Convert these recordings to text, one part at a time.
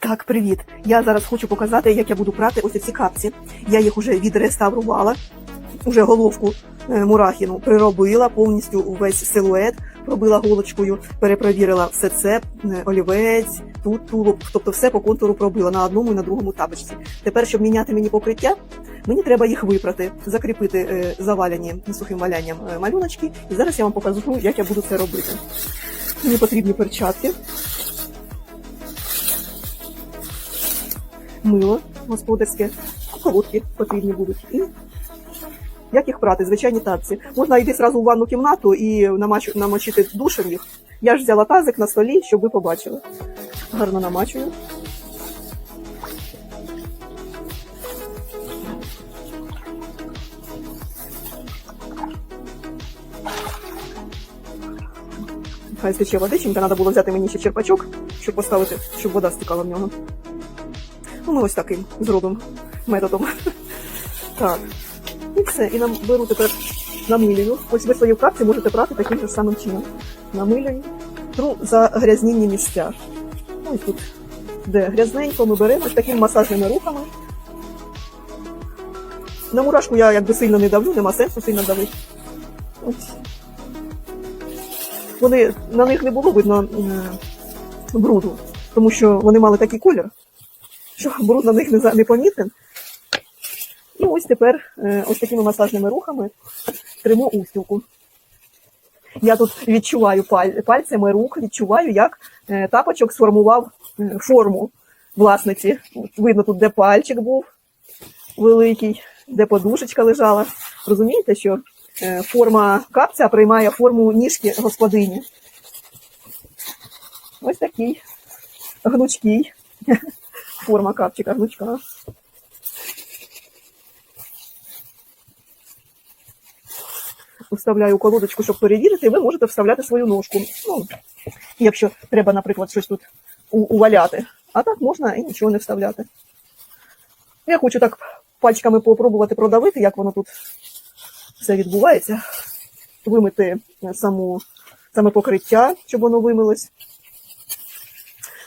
Так, привіт. Я зараз хочу показати, як я буду прати ось ці капці. Я їх уже відреставрувала, уже головку е, мурахіну приробила повністю увесь силует, пробила голочкою, перепровірила все це, е, олівець, тут тулуб, тобто все по контуру пробила на одному і на другому тапочці. Тепер, щоб міняти мені покриття, мені треба їх випрати, закріпити е, заваляні сухим валянням малюночки. І зараз я вам покажу, як я буду це робити. Мені потрібні перчатки. Мило господарське, колодки потрібні будуть. І як їх прати? Звичайні тазці. Можна йти зразу в ванну кімнату і намочити душем їх. Я ж взяла тазик на столі, щоб ви побачили. Гарно намачую. Хай стече водиченька, треба було взяти мені ще черпачок, щоб поставити, щоб вода стікала в нього. Ну, ось таким зробимо методом. Так. І все. І нам беру тепер намилюю. Ось ви свої вкладці можете брати таким же самим чином. Намилюю. Тру за грязнінні місця. Ось тут, де грязненько, ми беремо такими масажними рухами. На мурашку я якби сильно не давлю, нема сенсу сильно давити. Вони, на них не було видно бруду, тому що вони мали такий колір, що бруд на них не, помітен. І ось тепер е, ось такими масажними рухами тримо устілку. Я тут відчуваю пальцями рук, відчуваю, як е, тапочок сформував е, форму власниці. Видно тут, де пальчик був великий, де подушечка лежала. Розумієте, що форма капця приймає форму ніжки господині. Ось такий гнучкий форма капчика гнучка. Вставляю колодочку, щоб перевірити, і ви можете вставляти свою ножку. Ну, якщо треба, наприклад, щось тут уваляти. А так можна і нічого не вставляти. Я хочу так пальчиками попробувати продавити, як воно тут все відбувається. Вимити саму, саме покриття, щоб воно вимилось.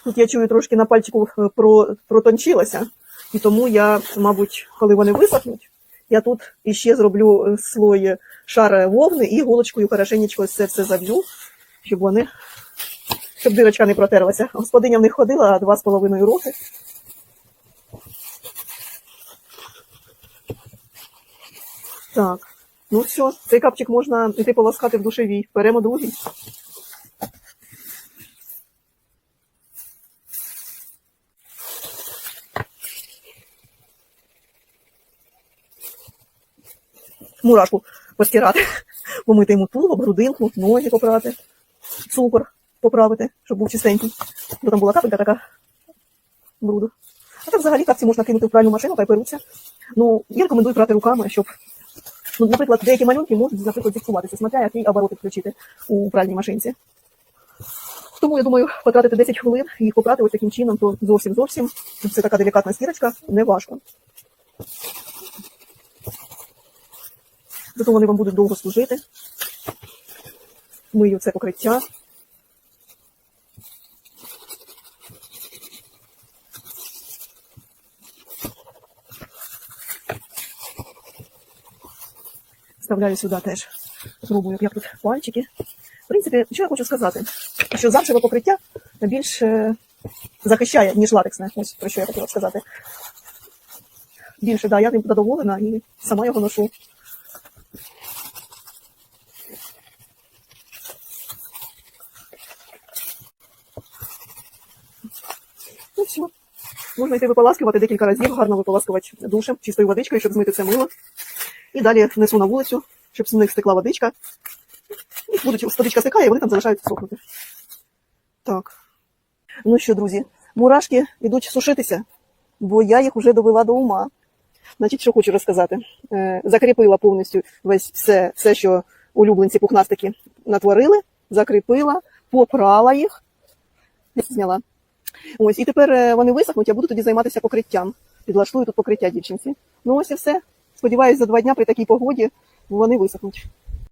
Тут я чую трошки на пальчику е, про, протончилося, і тому я, мабуть, коли вони висохнуть, я тут іще зроблю е, слої шар вовни і голочкою хорошенечко це все заб'ю, щоб вони, щоб дирочка не протерлася. Господиня в них ходила два з половиною роки. Так, ну все, цей капчик можна йти полоскати в душевій. Беремо другий. Мурашку постирати, помити йому тулуб, грудинку, ноги попрати, цукор поправити, щоб був чистенький. Бо там була капелька така бруду. А так взагалі капці можна кинути в пральну машину, хай перуться. Ну, я рекомендую прати руками, щоб, ну, наприклад, деякі малюнки можуть, наприклад, зіпсуватися, смотря який оборот включити у пральній машинці. Тому я думаю, потратити 10 хвилин і їх попрати ось таким чином, то зовсім зовсім це така делікатна стірочка, не важко. Зато вони вам будуть довго служити. Мию це покриття. Вставляю сюди теж. Пробую, як тут пальчики. В принципі, що я хочу сказати? Що замшеве покриття більш е, захищає, ніж латексне. Ось про що я хотіла сказати. Більше, да, я ним задоволена і сама його ношу. Ну все. Можна йти виполаскувати декілька разів, гарно виполаскувати душем, чистою водичкою, щоб змити це мило. І далі несу на вулицю, щоб з них стекла водичка. І будуть, водичка стекає, і вони там залишаються сохнути. Так. Ну що, друзі, мурашки йдуть сушитися, бо я їх вже довела до ума. Значить, що хочу розказати. Е, закріпила повністю весь все, все, що улюбленці пухнастики натворили, закріпила, попрала їх. Зняла. Ось, і тепер е, вони висохнуть, я буду тоді займатися покриттям. Підлаштую тут покриття дівчинці. Ну ось і все. Сподіваюсь, за два дня при такій погоді вони висохнуть.